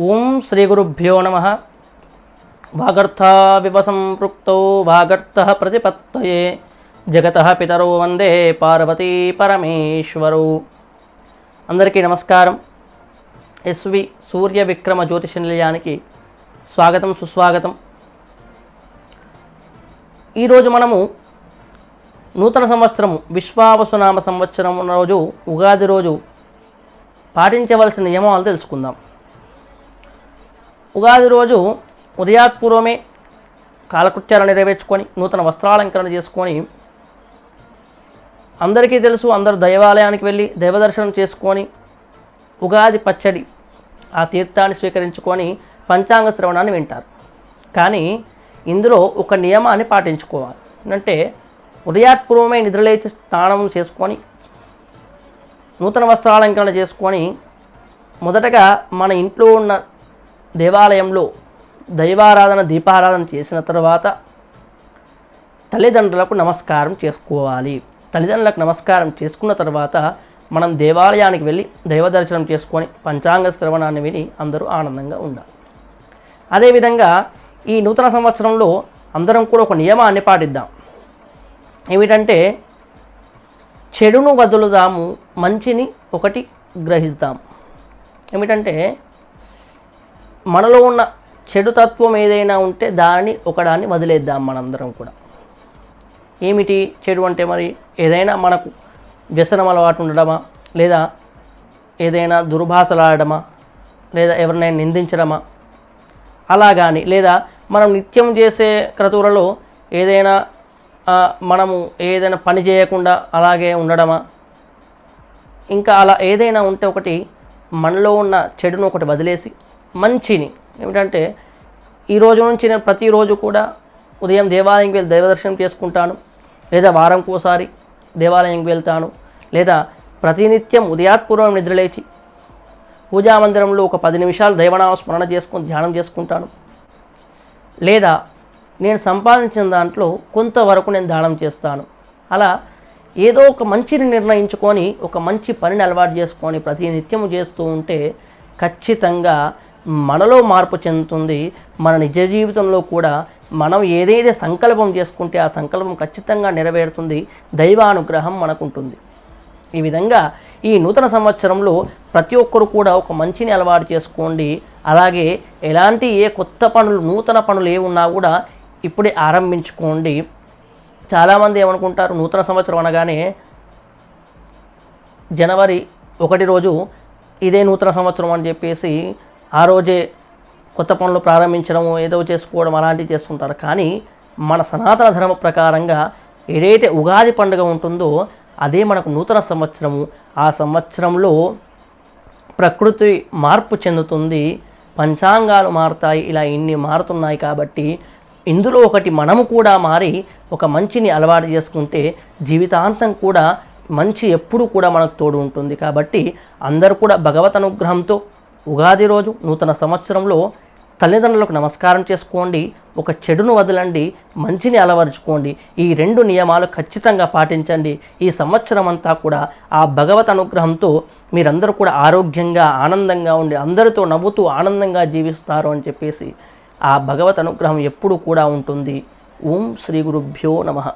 ఓం శ్రీ గురుభ్యో నమ. వాగర్థావివ సంపృక్తౌ వాగర్థ ప్రతిపత్తయే. జగత పితరో వందే పార్వతీ పరమేశ్వరు. అందరికీ నమస్కారం. ఎస్వి సూర్య విక్రమ జ్యోతిష నిలయానికి స్వాగతం సుస్వాగతం. ఈరోజు మనము నూతన సంవత్సరము విశ్వావసునామ సంవత్సరం రోజు ఉగాది రోజు పాటించవలసిన నియమాలు తెలుసుకుందాం. ఉగాది రోజు ఉదయాత్పూర్వమే కాలకృత్యాలు నెరవేర్చుకొని నూతన వస్త్రాలంకరణ చేసుకొని అందరికీ తెలుసు అందరు దైవాలయానికి వెళ్ళి దైవదర్శనం చేసుకొని ఉగాది పచ్చడి ఆ తీర్థాన్ని స్వీకరించుకొని పంచాంగ శ్రవణాన్ని వింటారు. కానీ ఇందులో ఒక నియమాన్ని పాటించుకోవాలి. అంటే ఉదయాత్పూర్వమే నిద్రలేచి స్నానం చేసుకొని నూతన వస్త్రాలంకరణ చేసుకొని మొదటగా మన ఇంట్లో ఉన్న దేవాలయంలో దైవారాధన దీపారాధన చేసిన తర్వాత తల్లిదండ్రులకు నమస్కారం చేసుకోవాలి. తల్లిదండ్రులకు నమస్కారం చేసుకున్న తర్వాత మనం దేవాలయానికి వెళ్ళి దైవ దర్శనం చేసుకొని పంచాంగ శ్రవణాన్ని విని అందరూ ఆనందంగా ఉండాలి. అదేవిధంగా ఈ నూతన సంవత్సరంలో అందరం కూడా ఒక నియమాన్ని పాటిద్దాం. ఏమిటంటే చెడును వదులుదాము మంచిని ఒకటి గ్రహిస్తాం. ఏమిటంటే మనలో ఉన్న చెడు తత్వం ఏదైనా ఉంటే దానిని ఒకదాన్ని వదిలేద్దాం మనందరం కూడా. ఏమిటి చెడు అంటే మరి? ఏదైనా మనకు వ్యసనం అలవాటు ఉండడమా? లేదా ఏదైనా దుర్భాషలాడమా లేదా ఎవరినైనా నిందించడమా? అలా కానీ లేదా మనం నిత్యం చేసే క్రతువులలో ఏదైనా మనము ఏదైనా పని చేయకుండా అలాగే ఉండడమా? ఇంకా అలా ఏదైనా ఉంటే ఒకటి మనలో ఉన్న చెడును ఒకటి వదిలేసి మంచిని ఏమిటంటే ఈ రోజు నుంచి నేను ప్రతిరోజు కూడా ఉదయం దేవాలయంకి వెళ్ళి దైవదర్శనం చేసుకుంటాను లేదా వారంకి ఒకసారి దేవాలయంకి వెళ్తాను లేదా ప్రతినిత్యం ఉదయాత్పూర్వం నిద్రలేచి పూజా మందిరంలో ఒక పది నిమిషాలు దైవనామ స్మరణ చేసుకొని ధ్యానం చేసుకుంటాను లేదా నేను సంపాదించిన దాంట్లో కొంతవరకు నేను దానం చేస్తాను. అలా ఏదో ఒక మంచిని నిర్ణయించుకొని ఒక మంచి పనిని అలవాటు చేసుకొని ప్రతి నిత్యము చేస్తూ ఉంటే ఖచ్చితంగా మనలో మార్పు చెందుతుంది. మన నిజ జీవితంలో కూడా మనం ఏదైతే సంకల్పం చేసుకుంటే ఆ సంకల్పం ఖచ్చితంగా నెరవేరుతుంది. దైవానుగ్రహం మనకుంటుంది. ఈ విధంగా ఈ నూతన సంవత్సరంలో ప్రతి ఒక్కరు కూడా ఒక మంచిని అలవాటు చేసుకోండి. అలాగే ఎలాంటి ఏ కొత్త పనులు నూతన పనులు ఏ ఉన్నా కూడా ఇప్పుడే ఆరంభించుకోండి. చాలామంది ఏమనుకుంటారు? నూతన సంవత్సరం అనగానే జనవరి ఒకటి రోజు ఇదే నూతన సంవత్సరం అని చెప్పేసి ఆ రోజే కొత్త పనులు ప్రారంభించడం ఏదో చేసుకోవడం అలాంటివి చేస్తుంటారు. కానీ మన సనాతన ధర్మ ప్రకారంగా ఏదైతే ఉగాది పండుగ ఉంటుందో అదే మనకు నూతన సంవత్సరము. ఆ సంవత్సరంలో ప్రకృతి మార్పు చెందుతుంది. పంచాంగాలు మారుతాయి. ఇలా ఇన్ని మారుతున్నాయి కాబట్టి ఇందులో ఒకటి మనము కూడా మారి ఒక మంచిని అలవాటు చేసుకుంటే జీవితాంతం కూడా మంచి ఎప్పుడు కూడా మనకు తోడు ఉంటుంది. కాబట్టి అందరూ కూడా భగవత్ అనుగ్రహంతో ఉగాది రోజు నూతన సంవత్సరంలో తల్లిదండ్రులకు నమస్కారం చేసుకోండి. ఒక చెడును వదలండి. మంచిని అలవరుచుకోండి. ఈ రెండు నియమాలు ఖచ్చితంగా పాటించండి. ఈ సంవత్సరం అంతా కూడా ఆ భగవత్ అనుగ్రహంతో మీరందరూ కూడా ఆరోగ్యంగా ఆనందంగా ఉండి అందరితో నవ్వుతూ ఆనందంగా జీవిస్తారు అని చెప్పేసి ఆ భగవత్ అనుగ్రహం ఎప్పుడు కూడా ఉంటుంది. ఓం శ్రీ గురుభ్యో నమః.